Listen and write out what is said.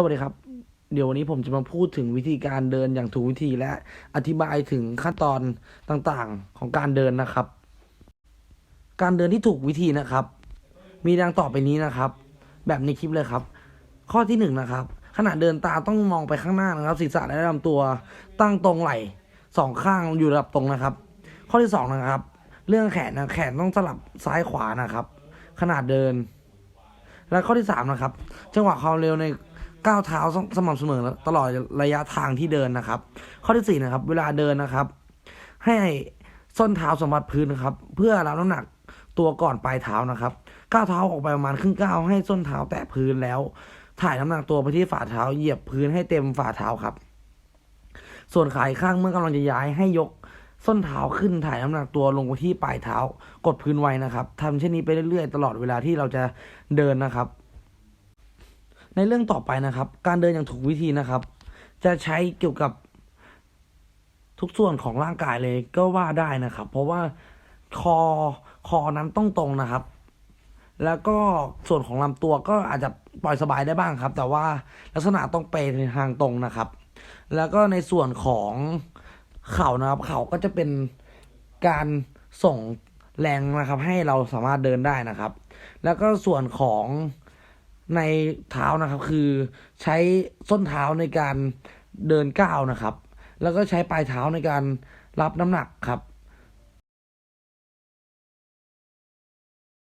สวัสดีครับ เดี๋ยววันนี้ผมจะมาพูดถึงวิธีการเดินอย่างถูกวิธีและอธิบายถึงขั้นตอนต่างๆของการเดินนะครับ การเดินที่ถูกวิธีนะครับ มีดังต่อไปนี้นะครับ แบบในคลิปเลยครับ ข้อที่หนึ่งนะครับขณะเดินตาต้องมองไปข้างหน้านะครับ ศีรษะและลำตัวตั้งตรงไหล่สองข้างอยู่ระดับตรงนะครับ ข้อที่สองนะครับ เรื่องแขนนะแขนต้องสลับซ้ายขวานะครับ ขนาดเดิน และข้อที่สามนะครับ จังหวะความเร็วใน ก้าวเท้าสม่ำเสมอตลอดระยะทางที่เดินนะครับ ข้อที่สี่นะครับ เวลาเดินนะครับ ให้ส้นเท้าสัมผัสพื้นนะครับ เพื่อรับน้ำหนักตัวก่อนปลายเท้านะครับ ก้าวเท้าออกไปประมาณครึ่งก้าวให้ส้นเท้าแตะพื้นแล้ว ถ่ายน้ำหนักตัวไปที่ฝ่าเท้าเหยียบพื้นให้เต็มฝ่าเท้าครับ ส่วนขาอีกข้างเมื่อกำลังจะย้ายให้ยกส้นเท้าขึ้นถ่ายน้ำหนักตัวลงไปที่ปลายเท้า กดพื้นไว้นะครับทำเช่นนี้ไปเรื่อยๆ ตลอดเวลาที่เราจะเดินนะครับ ในเรื่องต่อไปนะครับ การเดินอย่างถูกวิธีนะครับ จะใช้เกี่ยวกับทุกส่วนของร่างกายเลยก็ว่าได้นะครับ เพราะว่าคอคอนั้นต้องตรงนะครับ แล้วก็ส่วนของลำตัวก็อาจจะปล่อยสบายได้บ้างครับ แต่ว่าลักษณะต้องไปในทางตรงนะครับ แล้วก็ในส่วนของเข่านะครับ เข่าก็จะเป็นการส่งแรงนะครับ ให้เราสามารถเดินได้นะครับ แล้วก็ส่วนของ ในเท้านะครับ คือใช้ส้นเท้าในการเดินก้าวนะครับ แล้วก็ใช้ปลายเท้าในการรับน้ำหนักครับ